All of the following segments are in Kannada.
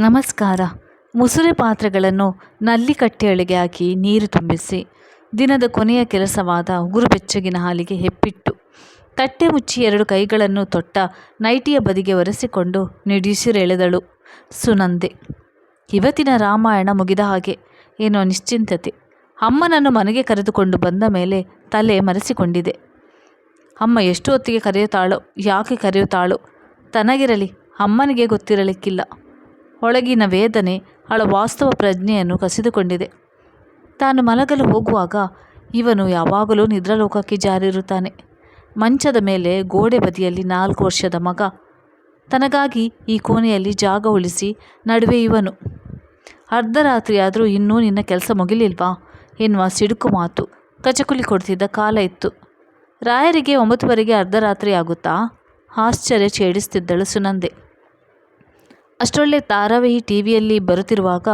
ನಮಸ್ಕಾರ. ಮುಸುರೆ ಪಾತ್ರೆಗಳನ್ನು ನಲ್ಲಿ ಕಟ್ಟೆಯೊಳಗೆ ಹಾಕಿ ನೀರು ತುಂಬಿಸಿ, ದಿನದ ಕೊನೆಯ ಕೆಲಸವಾದ ಉಗುರು ಬೆಚ್ಚಗಿನ ಹಾಲಿಗೆ ಹೆಪ್ಪಿಟ್ಟು. ತಟ್ಟೆ ಮುಚ್ಚಿ ಎರಡು ಕೈಗಳನ್ನು ತೊಟ್ಟ ನೈಟಿಯ ಬದಿಗೆ ಒರೆಸಿಕೊಂಡು ನಿಡಿಸಿರೆಳೆದಳು ಸುನಂದೆ. ಇವತ್ತಿನ ರಾಮಾಯಣ ಮುಗಿದ ಹಾಗೆ ಏನೋ ನಿಶ್ಚಿಂತತೆ. ಅಮ್ಮನನ್ನು ಮನೆಗೆ ಕರೆದುಕೊಂಡು ಬಂದ ಮೇಲೆ ತಲೆ ಮರೆಸಿಕೊಂಡಿದೆ. ಅಮ್ಮ ಎಷ್ಟು ಹೊತ್ತಿಗೆ ಕರೆಯುತ್ತಾಳೋ, ಯಾಕೆ ಕರೆಯುತ್ತಾಳೋ, ತನಗಿರಲಿ, ಅಮ್ಮನಿಗೆ ಗೊತ್ತಿರಲಿಕ್ಕಿಲ್ಲ. ಒಳಗಿನ ವೇದನೆ ಅವಳ ವಾಸ್ತವ ಪ್ರಜ್ಞೆಯನ್ನು ಕಸಿದುಕೊಂಡಿದೆ. ತಾನು ಮಲಗಲು ಹೋಗುವಾಗ ಇವನು ಯಾವಾಗಲೂ ನಿದ್ರಾಲೋಕಕ್ಕೆ ಜಾರಿರುತ್ತಾನೆ. ಮಂಚದ ಮೇಲೆ ಗೋಡೆ ಬದಿಯಲ್ಲಿ ನಾಲ್ಕು ವರ್ಷದ ಮಗ. ತನಗಾಗಿ ಈ ಕೋಣೆಯಲ್ಲಿ ಜಾಗ ಉಳಿಸಿ ನಡುವೆ ಇವನು. ಅರ್ಧರಾತ್ರಿಯಾದರೂ ಇನ್ನೂ ನಿನ್ನ ಕೆಲಸ ಮುಗಿಲಿಲ್ವಾ? ಎನ್ನುವ ಸಿಡುಕು ಮಾತು ಕಚಕುಲಿ ಕೊಡ್ತಿದ್ದ ಕಾಲ ಇತ್ತು. ರಾಯರಿಗೆ ಒಂಬತ್ತುವರೆಗೆ ಅರ್ಧರಾತ್ರಿ ಆಗುತ್ತಾ? ಆಶ್ಚರ್ಯ ಛೇಡಿಸ್ತಿದ್ದಳು ಸುನಂದೆ. ಅಷ್ಟೊಳ್ಳೆ ಧಾರಾವಾಹಿ ಟಿವಿಯಲ್ಲಿ ಬರುತ್ತಿರುವಾಗ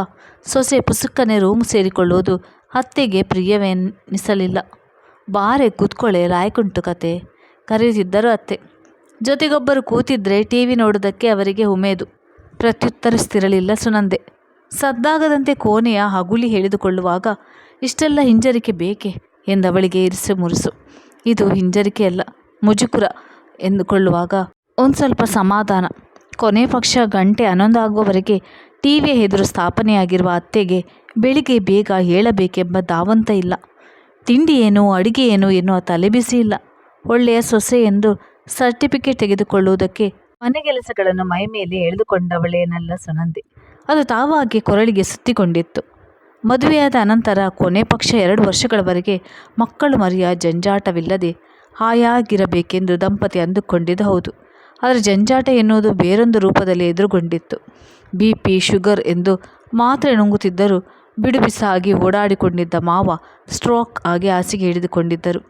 ಸೊಸೆ ಪುಸುಕ್ಕನೆ ರೂಮ್ ಸೇರಿಕೊಳ್ಳುವುದು ಅತ್ತೆಗೆ ಪ್ರಿಯವೆನ್ನಿಸಲಿಲ್ಲ ಬಾರೆ ಕೂತ್ಕೊಳ್ಳೆ, ರಾಯ್ಕುಂಟು ಕತೆ ಕರೆಯುತ್ತಿದ್ದರು ಅತ್ತೆ. ಜೊತೆಗೊಬ್ಬರು ಕೂತಿದ್ರೆ ಟಿ ವಿ ನೋಡೋದಕ್ಕೆ ಅವರಿಗೆ ಉಮೇದು. ಪ್ರತ್ಯುತ್ತರಿಸ್ತಿರಲಿಲ್ಲ ಸುನಂದೆ. ಸದ್ದಾಗದಂತೆ ಕೋಣೆಯ ಹಗುಲಿ ಹೇಳಿದುಕೊಳ್ಳುವಾಗ, ಇಷ್ಟೆಲ್ಲ ಹಿಂಜರಿಕೆ ಬೇಕೆ ಎಂದವಳಿಗೆ ಇರಿಸು ಮುರಿಸು. ಇದು ಹಿಂಜರಿಕೆಯಲ್ಲ ಮುಜುಕುರ ಎಂದುಕೊಳ್ಳುವಾಗ ಒಂದು ಸ್ವಲ್ಪ ಸಮಾಧಾನ. ಕೊನೆ ಪಕ್ಷ ಗಂಟೆ ಹನ್ನೊಂದಾಗುವವರೆಗೆ ಟಿ ವಿಯ ಎದುರು ಸ್ಥಾಪನೆಯಾಗಿರುವ ಅತ್ತೆಗೆ ಬೆಳಿಗ್ಗೆ ಬೇಗ ಹೇಳಬೇಕೆಂಬ ಧಾವಂತ ಇಲ್ಲ. ತಿಂಡಿ ಏನು, ಅಡುಗೆ ಏನು ಎನ್ನುವ ತಲೆಬಿಸಿ ಇಲ್ಲ. ಒಳ್ಳೆಯ ಸೊಸೆ ಎಂದು ಸರ್ಟಿಫಿಕೇಟ್ ತೆಗೆದುಕೊಳ್ಳುವುದಕ್ಕೆ ಮನೆಗೆಲಸಗಳನ್ನು ಮೈಮೇಲೆ ಎಳೆದುಕೊಂಡವಳೇನಲ್ಲ ಸುನಂದಿ. ಅದು ತಾವಾಗಿ ಕೊರಳಿಗೆ ಸುತ್ತಿಕೊಂಡಿತ್ತು. ಮದುವೆಯಾದ ಅನಂತರ ಕೊನೆ ಪಕ್ಷ ಎರಡು ವರ್ಷಗಳವರೆಗೆ ಮಕ್ಕಳು ಮರಿಯ ಜಂಜಾಟವಿಲ್ಲದೆ ಹಾಯಾಗಿರಬೇಕೆಂದು ದಂಪತಿ ಅಂದುಕೊಂಡಿದ್ದು ಹೌದು. ಆದರೆ ಜಂಜಾಟ ಎನ್ನುವುದು ಬೇರೊಂದು ರೂಪದಲ್ಲಿ ಎದುರುಗೊಂಡಿತ್ತು. ಬಿ. ಪಿ. ಶುಗರ್ ಎಂದು ಮಾತ್ರೆ ನುಂಗುತ್ತಿದ್ದರೂ ಬಿಡುಬಿಸಾಗಿ ಓಡಾಡಿಕೊಂಡಿದ್ದ ಮಾವ ಸ್ಟ್ರೋಕ್ ಆಗಿ ಹಾಸಿಗೆ ಹಿಡಿದುಕೊಂಡಿದ್ದರು.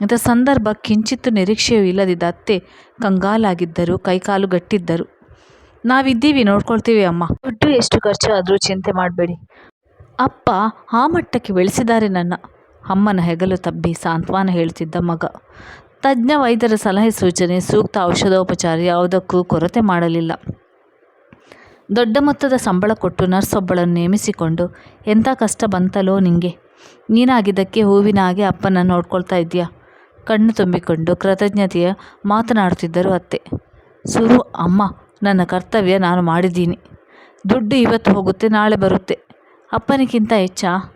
ಇಂಥ ಸಂದರ್ಭ ಕಿಂಚಿತ್ತು ನಿರೀಕ್ಷೆಯೂ ಇಲ್ಲದಿದ್ದ ಅತ್ತೆ ಕಂಗಾಲಾಗಿದ್ದರು, ಕೈಕಾಲು ಗಟ್ಟಿದ್ದರು. ನಾವಿದ್ದೀವಿ, ನೋಡ್ಕೊಳ್ತೀವಿ ಅಮ್ಮ. ದುಡ್ಡು ಎಷ್ಟು ಖರ್ಚು ಆದರೂ ಚಿಂತೆ ಮಾಡಬೇಡಿ. ಅಪ್ಪ ಆ ಮಟ್ಟಕ್ಕೆ ಬೆಳೆಸಿದ್ದಾರೆ ನನ್ನ. ಅಮ್ಮನ ಹೆಗಲು ತಬ್ಬಿ ಸಾಂತ್ವನ ಹೇಳ್ತಿದ್ದ ಮಗ. ತಜ್ಞ ವೈದ್ಯರ ಸಲಹೆ ಸೂಚನೆ, ಸೂಕ್ತ ಔಷಧೋಪಚಾರ ಯಾವುದಕ್ಕೂ ಕೊರತೆ ಮಾಡಲಿಲ್ಲ. ದೊಡ್ಡ ಮೊತ್ತದ ಸಂಬಳ ಕೊಟ್ಟು ನರ್ಸ್ ಒಬ್ಬಳನ್ನು ನೇಮಿಸಿಕೊಂಡು, ಎಂಥ ಕಷ್ಟ ಬಂತಲೋ ನಿಂಗೆ. ನೀನಾಗಿದ್ದಕ್ಕೆ ಹೂವಿನ ಹಾಗೆ ಅಪ್ಪನ ನೋಡ್ಕೊಳ್ತಾ ಇದೆಯಾ ಕಣ್ಣು ತುಂಬಿಕೊಂಡು ಕೃತಜ್ಞತೆಯ ಮಾತನಾಡುತ್ತಿದ್ದರು ಅತ್ತೆ. ಸುರು, ಅಮ್ಮ, ನನ್ನ ಕರ್ತವ್ಯ ನಾನು ಮಾಡಿದ್ದೀನಿ. ದುಡ್ಡು ಇವತ್ತು ಹೋಗುತ್ತೆ, ನಾಳೆ ಬರುತ್ತೆ. ಅಪ್ಪನಿಗಿಂತ ಹೆಚ್ಚಾ?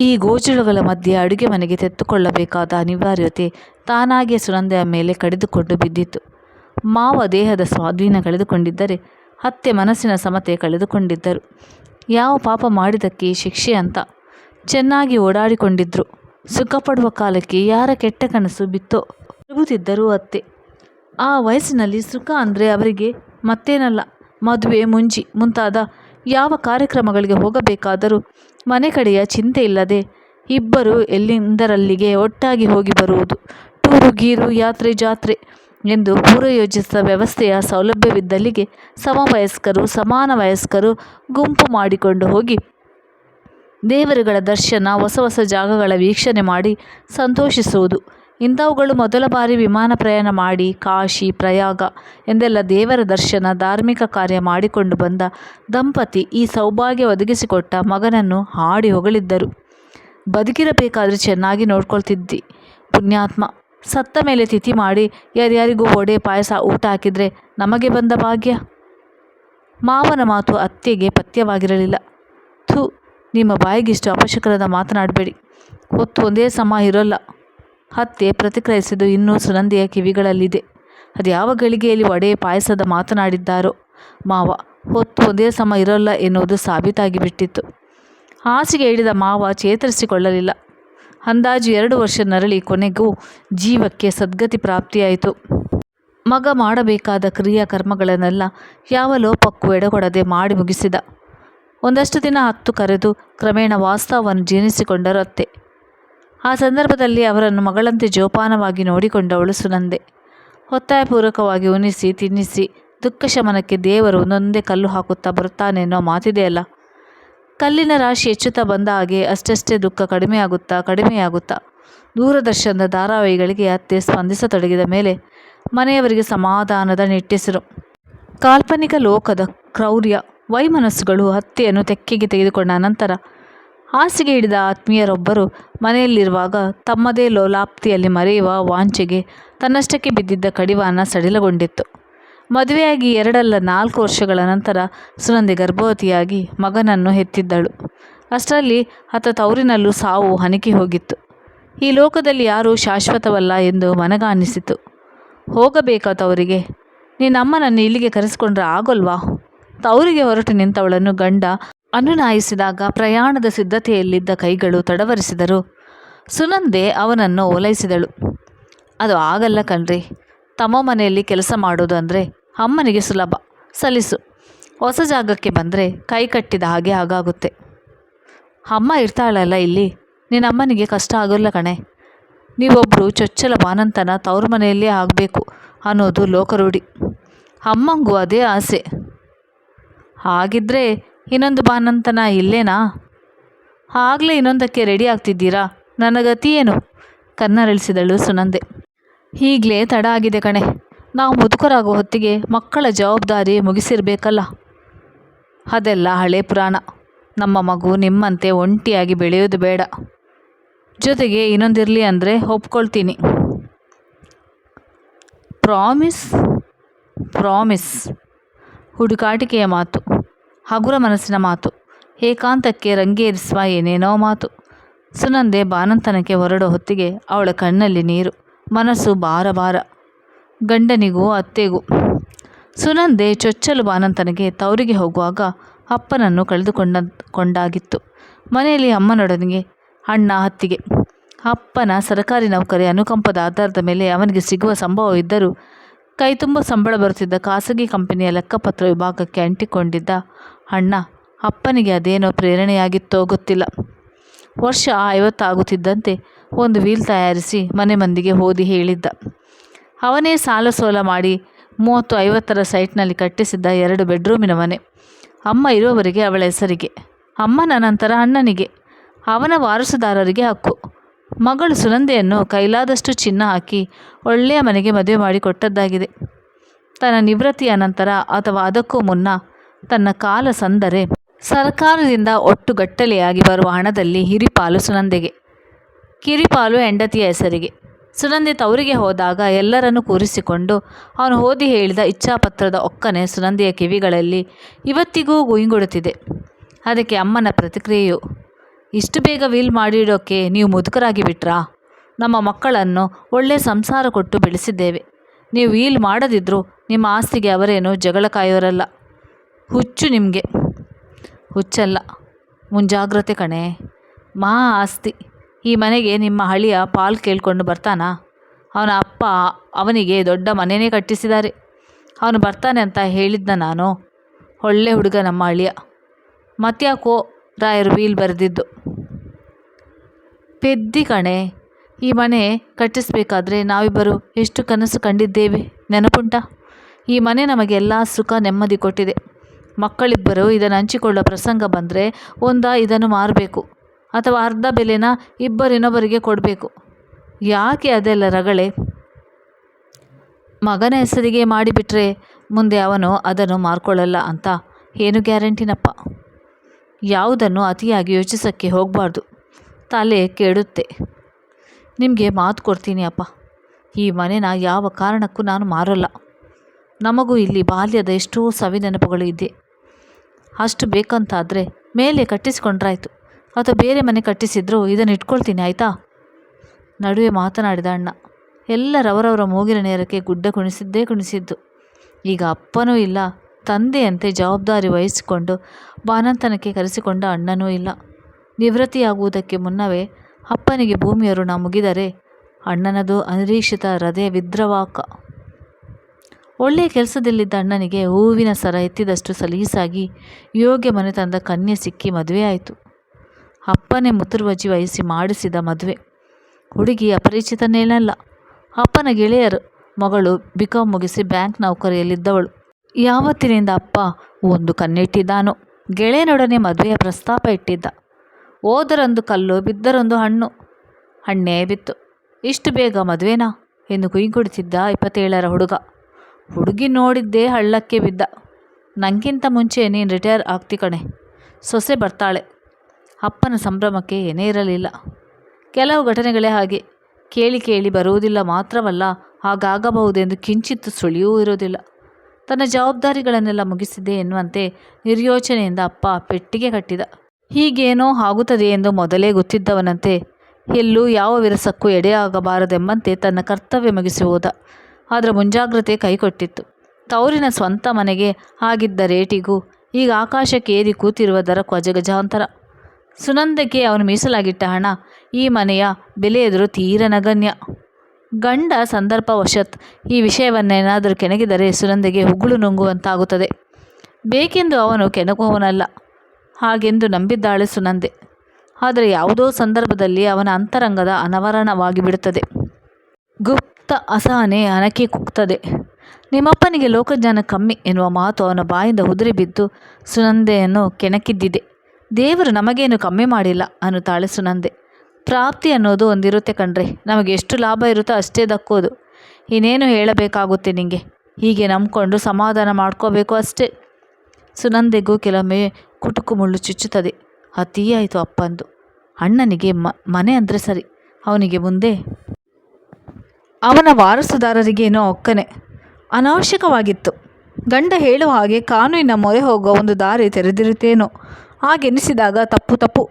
ಈ ಗೋಜಲುಗಳ ಮಧ್ಯೆ ಅಡುಗೆ ಮನೆಗೆ ತೆತ್ತುಕೊಳ್ಳಬೇಕಾದ ಅನಿವಾರ್ಯತೆ ತಾನಾಗಿಯೇ ಸುನಂದೆಯ ಮೇಲೆ ಕಡಿದುಕೊಂಡು ಬಿದ್ದಿತ್ತು. ಮಾವ ದೇಹದ ಸ್ವಾಧೀನ ಕಳೆದುಕೊಂಡಿದ್ದರೆ ಅತ್ತೆ ಮನಸ್ಸಿನ ಸಮತೆ ಕಳೆದುಕೊಂಡಿದ್ದರು. ಯಾವ ಪಾಪ ಮಾಡಿದ್ದಕ್ಕೆ ಶಿಕ್ಷೆ ಅಂತ. ಚೆನ್ನಾಗಿ ಓಡಾಡಿಕೊಂಡಿದ್ರು. ಸುಖಪಡುವ ಕಾಲಕ್ಕೆ ಯಾರ ಕೆಟ್ಟ ಕನಸು ಬಿತ್ತೋ ತಿರುಗುತ್ತಿದ್ದರು ಅತ್ತೆ. ಆ ವಯಸ್ಸಿನಲ್ಲಿ ಸುಖ ಅಂದರೆ ಅವರಿಗೆ ಮತ್ತೇನಲ್ಲ. ಮದುವೆ ಮುಂಜಿ ಮುಂತಾದ ಯಾವ ಕಾರ್ಯಕ್ರಮಗಳಿಗೆ ಹೋಗಬೇಕಾದರೂ ಮನೆ ಕಡೆಯ ಚಿಂತೆ ಇಲ್ಲದೆ ಇಬ್ಬರು ಎಲ್ಲಿಂದರಲ್ಲಿಗೆ ಒಟ್ಟಾಗಿ ಹೋಗಿ ಬರುವುದು. ಟೂರು, ಗೀರು, ಯಾತ್ರೆ, ಜಾತ್ರೆ ಎಂದು ಪೂರ್ವಯೋಜಿಸಿದ ವ್ಯವಸ್ಥೆಯ ಸೌಲಭ್ಯವಿದ್ದಲ್ಲಿಗೆ ಸಮವಯಸ್ಕರು ಸಮಾನ ವಯಸ್ಕರು ಗುಂಪು ಮಾಡಿಕೊಂಡು ಹೋಗಿ ದೇವರುಗಳ ದರ್ಶನ, ಹೊಸ ಹೊಸ ಜಾಗಗಳ ವೀಕ್ಷಣೆ ಮಾಡಿ ಸಂತೋಷಿಸುವುದು. ಇಂಥವುಗಳು ಮೊದಲ ಬಾರಿ ವಿಮಾನ ಪ್ರಯಾಣ ಮಾಡಿ, ಕಾಶಿ, ಪ್ರಯಾಗ ಎಂದೆಲ್ಲ ದೇವರ ದರ್ಶನ, ಧಾರ್ಮಿಕ ಕಾರ್ಯ ಮಾಡಿಕೊಂಡು ಬಂದ ದಂಪತಿ ಈ ಸೌಭಾಗ್ಯ ಒದಗಿಸಿಕೊಟ್ಟ ಮಗನನ್ನು ಹಾಡಿ ಹೊಗಳಿದ್ದರು. ಬದುಕಿರಬೇಕಾದ್ರೆ ಚೆನ್ನಾಗಿ ನೋಡ್ಕೊಳ್ತಿದ್ದಿ. ಪುಣ್ಯಾತ್ಮ, ಸತ್ತ ಮೇಲೆ ತಿಥಿ ಮಾಡಿ ಯಾರ್ಯಾರಿಗೂ ಒಡೆ ಪಾಯಸ ಊಟ ಹಾಕಿದರೆ ನಮಗೆ ಬಂದ ಭಾಗ್ಯ? ಮಾವನ ಮಾತು ಅತ್ತೆಗೆ ಪಥ್ಯವಾಗಿರಲಿಲ್ಲ. ಥು, ನಿಮ್ಮ ಬಾಯಿಗಿಷ್ಟು ಅಪಶಕರದ ಮಾತನಾಡಬೇಡಿ. ಹೊತ್ತು ಒಂದೇ ಸಮ ಇರೋಲ್ಲ. ಅತ್ತೆ ಪ್ರತಿಕ್ರಿಯಿಸಿದ್ದು ಇನ್ನೂ ಸುನಂದಿಯ ಕಿವಿಗಳಲ್ಲಿದೆ. ಅದು ಯಾವ ಗಳಿಗೆಯಲ್ಲಿ ಒಡೆಯ ಪಾಯಸದ ಮಾತನಾಡಿದ್ದಾರೋ? ಮಾವ, ಹೊತ್ತು ಒಂದೇ ಸಮ ಇರೋಲ್ಲ ಎನ್ನುವುದು ಸಾಬೀತಾಗಿ ಬಿಟ್ಟಿತ್ತು. ಹಾಸಿಗೆ ಹಿಡಿದ ಮಾವ ಚೇತರಿಸಿಕೊಳ್ಳಲಿಲ್ಲ. ಅಂದಾಜು ಎರಡು ವರ್ಷ ನರಳಿ ಕೊನೆಗೂ ಜೀವಕ್ಕೆ ಸದ್ಗತಿ ಪ್ರಾಪ್ತಿಯಾಯಿತು. ಮಗ ಮಾಡಬೇಕಾದ ಕ್ರಿಯಾಕರ್ಮಗಳನ್ನೆಲ್ಲ ಯಾವ ಲೋಪಕ್ಕೂ ಎಡಗೊಡದೆ ಮಾಡಿ ಮುಗಿಸಿದ. ಒಂದಷ್ಟು ದಿನ ಹತ್ತು ಕರೆದು ಕ್ರಮೇಣ ವಾಸ್ತವವನ್ನು ಜೀರ್ಣಿಸಿಕೊಂಡರು ಅತ್ತೆ ಆ ಸಂದರ್ಭದಲ್ಲಿ ಅವರನ್ನು ಮಗಳಂತೆ ಜೋಪಾನವಾಗಿ ನೋಡಿಕೊಂಡವಳು ಸುನಂದೆ. ಒತ್ತಾಯಪೂರ್ವಕವಾಗಿ ಉಣಿಸಿ, ತಿನ್ನಿಸಿ, ದುಃಖ ಶಮನಕ್ಕೆ ದೇವರು ಒಂದೊಂದೇ ಕಲ್ಲು ಹಾಕುತ್ತಾ ಬರುತ್ತಾನೆನ್ನೋ ಮಾತಿದೆಯಲ್ಲ ಕಲ್ಲಿನ ರಾಶಿ ಹೆಚ್ಚುತ್ತಾ ಬಂದ ಹಾಗೆ ಅಷ್ಟಷ್ಟೇ ದುಃಖ ಕಡಿಮೆಯಾಗುತ್ತಾ ಕಡಿಮೆಯಾಗುತ್ತಾ ದೂರದರ್ಶನದ ಧಾರಾವಾಹಿಗಳಿಗೆ ಅತ್ತೆ ಸ್ಪಂದಿಸತೊಡಗಿದ ಮೇಲೆ ಮನೆಯವರಿಗೆ ಸಮಾಧಾನದ ನಿಟ್ಟಿಸಿರು. ಕಾಲ್ಪನಿಕ ಲೋಕದ ಕ್ರೌರ್ಯ, ವೈಮನಸ್ಸುಗಳು ಹತ್ಯೆಯನ್ನು ತೆಕ್ಕೆಗೆ ತೆಗೆದುಕೊಂಡ ಅನಂತರ ಹಾಸಿಗೆ ಹಿಡಿದ ಆತ್ಮೀಯರೊಬ್ಬರು ಮನೆಯಲ್ಲಿರುವಾಗ ತಮ್ಮದೇ ಲೋಲಾಪ್ತಿಯಲ್ಲಿ ಮರೆಯುವ ವಾಂಚೆಗೆ ತನ್ನಷ್ಟಕ್ಕೆ ಬಿದ್ದಿದ್ದ ಕಡಿವಾಣ ಸಡಿಲಗೊಂಡಿತ್ತು. ಮದುವೆಯಾಗಿ ಎರಡಲ್ಲ ನಾಲ್ಕು ವರ್ಷಗಳ ನಂತರ ಸುನಂದಿ ಗರ್ಭವತಿಯಾಗಿ ಮಗನನ್ನು ಹೆತ್ತಿದ್ದಳು. ಅಷ್ಟರಲ್ಲಿ ಆತ ತವರಿನಲ್ಲೂ ಸಾವು ಹನಿಕೆ ಹೋಗಿತ್ತು. ಈ ಲೋಕದಲ್ಲಿ ಯಾರೂ ಶಾಶ್ವತವಲ್ಲ ಎಂದು ಮನಗ ಅನ್ನಿಸಿತು ಹೋಗಬೇಕಾ ತವರಿಗೆ? ನಿನ್ನಮ್ಮನನ್ನು ಇಲ್ಲಿಗೆ ಕರೆಸಿಕೊಂಡ್ರೆ ಆಗೋಲ್ವಾ? ತವರಿಗೆ ಹೊರಟು ನಿಂತವಳನ್ನು ಗಂಡ ಅನುನಾಯಿಸಿದಾಗ ಪ್ರಯಾಣದ ಸಿದ್ಧತೆಯಲ್ಲಿದ್ದ ಕೈಗಳು ತಡವರಿಸಿದರು. ಸುನಂದೆ ಅವನನ್ನು ಓಲೈಸಿದಳು. ಅದು ಆಗಲ್ಲ ಕಣ್ರಿ. ತಮ್ಮ ಮನೆಯಲ್ಲಿ ಕೆಲಸ ಮಾಡೋದು ಅಂದರೆ ಅಮ್ಮನಿಗೆ ಸುಲಭ. ಸಲಿಸು ಹೊಸ ಜಾಗಕ್ಕೆ ಬಂದರೆ ಕೈ ಕಟ್ಟಿದ ಹಾಗೆ ಆಗಾಗುತ್ತೆ ಅಮ್ಮ ಇರ್ತಾಳಲ್ಲ ಇಲ್ಲಿ? ನಿನ್ನ ಅಮ್ಮನಿಗೆ ಕಷ್ಟ ಆಗೋಲ್ಲ ಕಣೆ. ನೀವೊಬ್ಬರು ಚೊಚ್ಚಲ ಬಾನಂತನ ತವ್ರ ಮನೆಯಲ್ಲೇ ಆಗಬೇಕು ಅನ್ನೋದು ಲೋಕರೂಢಿ. ಅಮ್ಮಂಗೂ ಅದೇ ಆಸೆ. ಹಾಗಿದ್ರೆ ಇನ್ನೊಂದು ಬಾನಂತನ ಇಲ್ಲೇನಾ? ಆಗಲೇ ಇನ್ನೊಂದಕ್ಕೆ ರೆಡಿ ಆಗ್ತಿದ್ದೀರಾ? ನನ್ನ ಗತಿ ಏನು? ಕನ್ನರಳಿಸಿದಳು ಸುನಂದೆ. ಈಗಲೇ ತಡ ಆಗಿದೆ ಕಣೆ. ನಾವು ಮುದುಕರಾಗೋ ಹೊತ್ತಿಗೆ ಮಕ್ಕಳ ಜವಾಬ್ದಾರಿ ಮುಗಿಸಿರಬೇಕಲ್ಲ. ಅದೆಲ್ಲ ಹಳೆ ಪುರಾಣ. ನಮ್ಮ ಮಗು ನಿಮ್ಮಂತೆ ಒಂಟಿಯಾಗಿ ಬೆಳೆಯೋದು ಬೇಡ. ಜೊತೆಗೆ ಇನ್ನೊಂದಿರಲಿ ಅಂದರೆ ಒಪ್ಕೊಳ್ತೀನಿ. Promise promise. ಹುಡುಕಾಟಿಕೆಯ ಮಾತು. ಹಗುರ ಮನಸ್ಸಿನ ಮಾತು. ಏಕಾಂತಕ್ಕೆ ರಂಗೇರಿಸುವ ಏನೇನೋ ಮಾತು. ಸುನಂದೆ ಬಾನಂತನಕ್ಕೆ ಹೊರಡೋ ಹೊತ್ತಿಗೆ ಅವಳ ಕಣ್ಣಲ್ಲಿ ನೀರು. ಮನಸ್ಸು ಭಾರ ಭಾರ ಗಂಡನಿಗೂ ಅತ್ತೆಗೂ. ಸುನಂದೆ ಚೊಚ್ಚಲು ಬಾನಂತನಿಗೆ ತವರಿಗೆ ಹೋಗುವಾಗ ಅಪ್ಪನನ್ನು ಕಳೆದುಕೊಂಡ ಕೊಂಡಾಗಿತ್ತು. ಮನೆಯಲ್ಲಿ ಅಮ್ಮನೊಡನೆಗೆ, ಅಣ್ಣ ಹತ್ತಿಗೆ ಅಪ್ಪನ ಸರ್ಕಾರಿ ನೌಕರಿ ಅನುಕಂಪದ ಆಧಾರದ ಮೇಲೆ ಅವನಿಗೆ ಸಿಗುವ ಸಂಭವವಿದ್ದರೂ ಕೈತುಂಬ ಸಂಬಳ ಬರುತ್ತಿದ್ದ ಖಾಸಗಿ ಕಂಪನಿಯ ಲೆಕ್ಕಪತ್ರ ವಿಭಾಗಕ್ಕೆ ಅಂಟಿಕೊಂಡಿದ್ದ ಅಣ್ಣ, ಅಪ್ಪನಿಗೆ ಅದೇನೋ ಪ್ರೇರಣೆಯಾಗಿತ್ತೋ ಗೊತ್ತಿಲ್ಲ ವರ್ಷ ಐವತ್ತಾಗುತ್ತಿದ್ದಂತೆ ಒಂದು ವೀಲ್ ತಯಾರಿಸಿ ಮನೆ ಮಂದಿಗೆ ಓದಿ ಹೇಳಿದ್ದ. ಅವನೇ ಸಾಲ ಸೋಲ ಮಾಡಿ ಮೂವತ್ತು ಐವತ್ತರ ಸೈಟ್ನಲ್ಲಿ ಕಟ್ಟಿಸಿದ್ದ ಎರಡು ಬೆಡ್ರೂಮಿನ ಮನೆ. ಅಮ್ಮ ಇರುವವರೆಗೆ ಅವಳ ಹೆಸರಿಗೆ, ಅಮ್ಮನ ನಂತರ ಅಣ್ಣನಿಗೆ, ಅವನ ವಾರಸುದಾರರಿಗೆ ಹಕ್ಕು. ಮಗಳು ಸುನಂದೆಯನ್ನು ಕೈಲಾದಷ್ಟು ಚಿನ್ನ ಹಾಕಿ ಒಳ್ಳೆಯ ಮನೆಗೆ ಮದುವೆ ಮಾಡಿ ಕೊಟ್ಟದ್ದಾಗಿದೆ ತನ್ನ ನಿವೃತ್ತಿಯ ನಂತರ ಅಥವಾ ಅದಕ್ಕೂ ಮುನ್ನ ತನ್ನ ಕಾಲ ಸಂದರೆ ಸರ್ಕಾರದಿಂದ ಒಟ್ಟುಗಟ್ಟಲೆಯಾಗಿ ಬರುವ ಹಣದಲ್ಲಿ ಹಿರಿಪಾಲು ಸುನಂದೆಗೆ. ಕಿರಿಪಾಲು ಹೆಂಡತಿಯ ಹೆಸರಿಗೆ. ಸುನಂದೆ ತವರಿಗೆ ಹೋದಾಗ ಎಲ್ಲರನ್ನು ಕೂರಿಸಿಕೊಂಡು ಅವನು ಓದಿ ಹೇಳಿದ ಇಚ್ಛಾಪತ್ರದ ಒಕ್ಕನೆ ಸುನಂದೆಯ ಕಿವಿಗಳಲ್ಲಿ ಇವತ್ತಿಗೂ ಗುಯಿಂಗುಡುತ್ತಿದೆ ಅದಕ್ಕೆ ಅಮ್ಮನ ಪ್ರತಿಕ್ರಿಯೆಯು, ಇಷ್ಟು ಬೇಗ ವೀಲ್ ಮಾಡಿಡೋಕ್ಕೆ ನೀವು ಮುದುಕರಾಗಿ ಬಿಟ್ರಾ? ನಮ್ಮ ಮಕ್ಕಳನ್ನು ಒಳ್ಳೆಯ ಸಂಸಾರ ಕೊಟ್ಟು ಬೆಳೆಸಿದ್ದೇವೆ. ನೀವು ವೀಲ್ ಮಾಡದಿದ್ದರೂ ನಿಮ್ಮ ಆಸ್ತಿಗೆ ಅವರೇನು ಜಗಳ ಕಾಯೋರಲ್ಲ. ಹುಚ್ಚು ನಿಮಗೆ. ಹುಚ್ಚಲ್ಲ. ಮುಂಜಾಗ್ರತೆ ಕಣೆ. ಮಾ ಆಸ್ತಿ. ಈ ಮನೆಗೆ ನಿಮ್ಮ ಹಳಿಯ ಪಾಲ್ ಕೇಳ್ಕೊಂಡು ಬರ್ತಾನಾ? ಅವನ ಅಪ್ಪ ಅವನಿಗೆ ದೊಡ್ಡ ಮನೆಯೇ ಕಟ್ಟಿಸಿದ್ದಾರೆ. ಅವನು ಬರ್ತಾನೆ ಅಂತ ಹೇಳಿದ್ದ ನಾನು. ಒಳ್ಳೆ ಹುಡುಗ ನಮ್ಮ ಅಳಿಯ ಮತ್ಯಾಕೋ ರಾಯರು ವೀಲ್ ಬರೆದಿದ್ದು. ಪೆದ್ದಿ ಕಣೆ. ಈ ಮನೆ ಕಟ್ಟಿಸ್ಬೇಕಾದ್ರೆ ನಾವಿಬ್ಬರು ಎಷ್ಟು ಕನಸು ಕಂಡಿದ್ದೇವೆ. ನೆನಪುಂಟ? ಈ ಮನೆ ನಮಗೆಲ್ಲ ಸುಖ ನೆಮ್ಮದಿ ಕೊಟ್ಟಿದೆ. ಮಕ್ಕಳಿಬ್ಬರು ಇದನ್ನು ಹಂಚಿಕೊಳ್ಳೋ ಪ್ರಸಂಗ ಬಂದರೆ ಒಂದ ಇದನ್ನು ಮಾರಬೇಕು ಅಥವಾ ಅರ್ಧ ಬೆಲೆನ ಇಬ್ಬರು ಇನ್ನೊಬ್ಬರಿಗೆ ಕೊಡಬೇಕು. ಯಾಕೆ ಅದೆಲ್ಲ ರಗಳೆ? ಮಗನ ಹೆಸರಿಗೆ ಮಾಡಿಬಿಟ್ರೆ ಮುಂದೆ ಅವನು ಅದನ್ನು ಮಾರ್ಕೊಳ್ಳಲ್ಲ ಅಂತ ಏನು ಗ್ಯಾರಂಟಿನಪ್ಪ? ಯಾವುದನ್ನು ಅತಿಯಾಗಿ ಯೋಚಿಸೋಕ್ಕೆ ಹೋಗಬಾರ್ದು. ತಲೆ ಕೆಡುತ್ತೆ. ನಿಮಗೆ ಮಾತು ಕೊಡ್ತೀನಿ ಅಪ್ಪ. ಈ ಮನೆನ ಯಾವ ಕಾರಣಕ್ಕೂ ನಾನು ಮಾರಲ್ಲ. ನಮಗೂ ಇಲ್ಲಿ ಬಾಲ್ಯದ ಎಷ್ಟೋ ಸವಿ ನೆನಪುಗಳು ಇದೆ. ಅಷ್ಟು ಬೇಕಂತಾದರೆ ಮೇಲೆ ಕಟ್ಟಿಸಿಕೊಂಡ್ರಾಯ್ತು. ಅಥವಾ ಬೇರೆ ಮನೆ ಕಟ್ಟಿಸಿದ್ರು ಇದನ್ನು ಇಟ್ಕೊಳ್ತೀನಿ, ಆಯಿತಾ? ನಡುವೆ ಮಾತನಾಡಿದ ಅಣ್ಣ. ಎಲ್ಲರವರವರ ಮೂಗಿನ ನೇರಕ್ಕೆ ಗುಡ್ಡ ಕುಣಿಸಿದ್ದೇ ಕುಣಿಸಿದ್ದು. ಈಗ ಅಪ್ಪನೂ ಇಲ್ಲ, ತಂದೆಯಂತೆ ಜವಾಬ್ದಾರಿ ವಹಿಸಿಕೊಂಡು ಬಾನಂತನಕ್ಕೆ ಕರೆಸಿಕೊಂಡ ಅಣ್ಣನೂ ಇಲ್ಲ. ನಿವೃತ್ತಿಯಾಗುವುದಕ್ಕೆ ಮುನ್ನವೇ ಅಪ್ಪನಿಗೆ ಭೂಮಿಯ ಋಣ ಮುಗಿದರೆ ಅಣ್ಣನದು ಅನಿರೀಕ್ಷಿತ ಹೃದಯ ವಿದ್ರವಾಕ ಒಳ್ಳೆಯ ಕೆಲಸದಲ್ಲಿದ್ದ ಅಣ್ಣನಿಗೆ ಹೂವಿನ ಸರ ಎತ್ತಿದಷ್ಟು ಸಲೀಸಾಗಿ ಯೋಗ್ಯ ಮನೆ ತಂದ ಕನ್ಯೆ ಸಿಕ್ಕಿ ಮದುವೆಯಾಯಿತು ಅಪ್ಪನೇ ಮುತುರ್ವಜಿ ವಹಿಸಿ ಮಾಡಿಸಿದ ಮದುವೆ. ಹುಡುಗಿ ಅಪರಿಚಿತನೇನಲ್ಲ. ಅಪ್ಪನ ಗೆಳೆಯರು, ಮಗಳು ಬಿಕಾಂ ಮುಗಿಸಿ ಬ್ಯಾಂಕ್ ನೌಕರಿಯಲ್ಲಿದ್ದವಳು. ಯಾವತ್ತಿನಿಂದ ಅಪ್ಪ ಒಂದು ಕಣ್ಣಿಟ್ಟಿದ್ದಾನೋ ಗೆಳೆಯನೊಡನೆ ಮದುವೆಯ ಪ್ರಸ್ತಾಪ ಇಟ್ಟಿದ್ದ. ಓದರೊಂದು ಕಲ್ಲು, ಬಿದ್ದರೊಂದು ಹಣ್ಣು. ಹಣ್ಣೇ ಬಿತ್ತು. ಇಷ್ಟು ಬೇಗ ಮದುವೆನಾ? ಎಂದು ಕುಯ್ಗುಡುತ್ತಿದ್ದ ಇಪ್ಪತ್ತೇಳರ ಹುಡುಗ. ಹುಡುಗಿ ನೋಡಿದ್ದೇ ಹಳ್ಳಕ್ಕೆ ಬಿದ್ದ. ನನಗಿಂತ ಮುಂಚೆ ನೀನು ರಿಟೈರ್ ಆಗ್ತಿ ಕಣೆ. ಸೊಸೆ ಬರ್ತಾಳೆ. ಅಪ್ಪನ ಸಂಭ್ರಮಕ್ಕೆ ಏನೇ ಇರಲಿಲ್ಲ. ಕೆಲವು ಘಟನೆಗಳೇ ಹಾಗೆ. ಕೇಳಿ ಕೇಳಿ ಬರುವುದಿಲ್ಲ ಮಾತ್ರವಲ್ಲ, ಹಾಗಾಗಬಹುದೆಂದು ಕಿಂಚಿತ್ತು ಸುಳಿಯೂ ಇರೋದಿಲ್ಲ ತನ್ನ ಜವಾಬ್ದಾರಿಗಳನ್ನೆಲ್ಲ ಮುಗಿಸಿದೆ ಎನ್ನುವಂತೆ ನಿರ್ಯೋಚನೆಯಿಂದ ಅಪ್ಪ ಪೆಟ್ಟಿಗೆ ಕಟ್ಟಿದ. ಹೀಗೇನೋ ಆಗುತ್ತದೆ ಎಂದು ಮೊದಲೇ ಗೊತ್ತಿದ್ದವನಂತೆ, ಎಲ್ಲೂ ಯಾವ ವಿರಸಕ್ಕೂ ಎಡೆಯಾಗಬಾರದೆಂಬಂತೆ ತನ್ನ ಕರ್ತವ್ಯ ಮುಗಿಸಿ ಹೋದ. ಅದರ ಮುಂಜಾಗ್ರತೆ ಕೈಕೊಟ್ಟಿತ್ತು. ತವರಿನ ಸ್ವಂತ ಮನೆಗೆ ಆಗಿದ್ದ ರೇಟಿಗೂ ಈಗ ಆಕಾಶಕ್ಕೇರಿ ಕೂತಿರುವ ದರ ಕ್ವಜಗಜಾಂತರ ಸುನಂದಕ್ಕೆ ಅವನು ಮೀಸಲಾಗಿಟ್ಟ ಹಣ ಈ ಮನೆಯ ಬೆಲೆ ಎದುರು ತೀರ ನಗಣ್ಯ. ಗಂಡ ಸಂದರ್ಭವಶತ್ ಈ ವಿಷಯವನ್ನೇನಾದರೂ ಕೆಣಗಿದರೆ ಸುನಂದೆಗೆ ಉಗುಳು ನುಂಗುವಂತಾಗುತ್ತದೆ. ಬೇಕೆಂದು ಅವನು ಕೆಣಕುವವನಲ್ಲ ಹಾಗೆಂದು ನಂಬಿದ್ದಾಳೆ ಸುನಂದೆ. ಆದರೆ ಯಾವುದೋ ಸಂದರ್ಭದಲ್ಲಿ ಅವನ ಅಂತರಂಗದ ಅನಾವರಣವಾಗಿ ಬಿಡುತ್ತದೆ ಗುಪ್ತ ಅಸಹನೆ ಅನಕೆ ಕುಗ್ತದೆ. ನಿಮ್ಮಪ್ಪನಿಗೆ ಲೋಕಜ್ಞಾನ ಕಮ್ಮಿ ಎನ್ನುವ ಮಾತು ಅವನ ಬಾಯಿಂದ ಉದುರಿ ಬಿದ್ದು ಸುನಂದೆಯನ್ನು ಕೆಣಕಿದ್ದಿದೆ. ದೇವರು ನಮಗೇನು ಕಮ್ಮಿ ಮಾಡಿಲ್ಲ ಅನ್ನುತ್ತಾಳೆ ಸುನಂದೆ. ಪ್ರಾಪ್ತಿ ಅನ್ನೋದು ಒಂದಿರುತ್ತೆ ಕಣ್ರಿ, ನಮಗೆ ಎಷ್ಟು ಲಾಭ ಇರುತ್ತೋ ಅಷ್ಟೇ ದಕ್ಕೋದು. ಇನ್ನೇನು ಹೇಳಬೇಕಾಗುತ್ತೆ ನಿಮಗೆ ಹೀಗೆ ನಂಬಿಕೊಂಡು ಸಮಾಧಾನ ಮಾಡ್ಕೋಬೇಕು ಅಷ್ಟೇ. ಸುನಂದೆಗೂ ಕೆಲವೊಮ್ಮೆ ಕುಟುಕು ಮುಳ್ಳು ಚುಚ್ಚುತ್ತದೆ. ಅತಿಯಾಯಿತು ಅಪ್ಪಂದು ಅಣ್ಣನಿಗೆ ಮನೆ ಅಂದರೆ ಸರಿ, ಅವನಿಗೆ ಮುಂದೆ ಅವನ ವಾರಸುದಾರರಿಗೇನೋ ಒಕ್ಕನೆ. ಅನಾವಶ್ಯಕವಾಗಿತ್ತು. ಗಂಡ ಹೇಳುವ ಹಾಗೆ ಕಾನೂನಿನ ಮೊರೆ ಹೋಗುವ ಒಂದು ದಾರಿ ತೆರೆದಿರುತ್ತೇನೋ. ಹಾಗೆನಿಸಿದಾಗ ತಪ್ಪು ತಪ್ಪು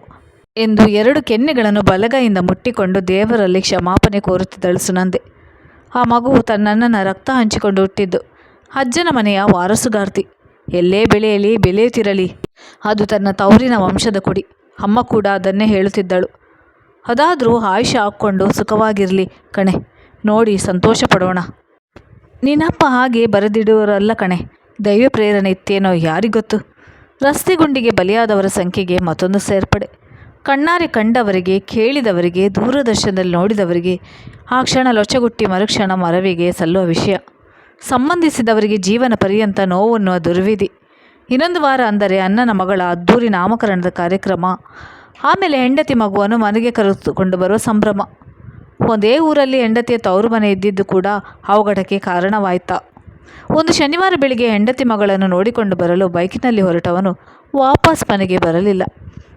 ಎಂದು ಎರಡು ಕೆನ್ನೆಗಳನ್ನು ಬಲಗೈಯಿಂದ ಮುಟ್ಟಿಕೊಂಡು ದೇವರಲ್ಲಿ ಕ್ಷಮಾಪಣೆ ಕೋರುತ್ತಿದ್ದಳು ಸುನಂದೆ. ಆ ಮಗುವು ತನ್ನಣ್ಣನ ರಕ್ತ ಹಂಚಿಕೊಂಡು ಹುಟ್ಟಿದ್ದು. ಅಜ್ಜನ ಮನೆಯ ವಾರಸುಗಾರ್ತಿ. ಎಲ್ಲೇ ಬೆಳೆಯಲಿ, ಬೆಳೆಯುತ್ತಿರಲಿ. ಅದು ತನ್ನ ತವರಿನ ವಂಶದ ಕುಡಿ. ಅಮ್ಮ ಕೂಡ ಅದನ್ನೇ ಹೇಳುತ್ತಿದ್ದಳು. ಅದಾದರೂ ಆಯುಷ ಹಾಕ್ಕೊಂಡು ಸುಖವಾಗಿರಲಿ ಕಣೆ. ನೋಡಿ ಸಂತೋಷ ಪಡೋಣ ನಿನ್ನಪ್ಪ ಹಾಗೆ ಬರೆದಿಡುವರಲ್ಲ ಕಣೆ. ದೈವ ಪ್ರೇರಣೆ ಇತ್ತೇನೋ ಯಾರಿಗೊತ್ತು? ರಸ್ತೆ ಗುಂಡಿಗೆ ಬಲಿಯಾದವರ ಸಂಖ್ಯೆಗೆ ಮತ್ತೊಂದು ಸೇರ್ಪಡೆ. ಕಣ್ಣಾರೆ ಕಂಡವರಿಗೆ, ಕೇಳಿದವರಿಗೆ, ದೂರದರ್ಶನದಲ್ಲಿ ನೋಡಿದವರಿಗೆ, ಆ ಕ್ಷಣ ಲೊಚಗುಟ್ಟಿ ಮರುಕ್ಷಣ ಮರವಿಗೆ ಸಲ್ಲುವ ವಿಷಯ. ಸಂಬಂಧಿಸಿದವರಿಗೆ ಜೀವನ ಪರ್ಯಂತ ನೋವನ್ನುವ ದುರ್ವಿಧಿ. ಇನ್ನೊಂದು ವಾರ ಅಂದರೆ ಅಣ್ಣನ ಮಗಳ ಅದ್ದೂರಿ ನಾಮಕರಣದ ಕಾರ್ಯಕ್ರಮ. ಆಮೇಲೆ ಹೆಂಡತಿ ಮಗುವನ್ನು ಮನೆಗೆ ಕರೆದುಕೊಂಡು ಬರುವ ಸಂಭ್ರಮ. ಒಂದೇ ಊರಲ್ಲಿ ಹೆಂಡತಿಯ ತವರು ಮನೆ ಇದ್ದಿದ್ದು ಕೂಡ ಅವಘಡಕ್ಕೆ ಕಾರಣವಾಯ್ತಾ? ಒಂದು ಶನಿವಾರ ಬೆಳಿಗ್ಗೆ ಹೆಂಡತಿ ಮಗಳನ್ನು ನೋಡಿಕೊಂಡು ಬರಲು ಬೈಕಿನಲ್ಲಿ ಹೊರಟವನು ವಾಪಸ್ ಮನೆಗೆ ಬರಲಿಲ್ಲ.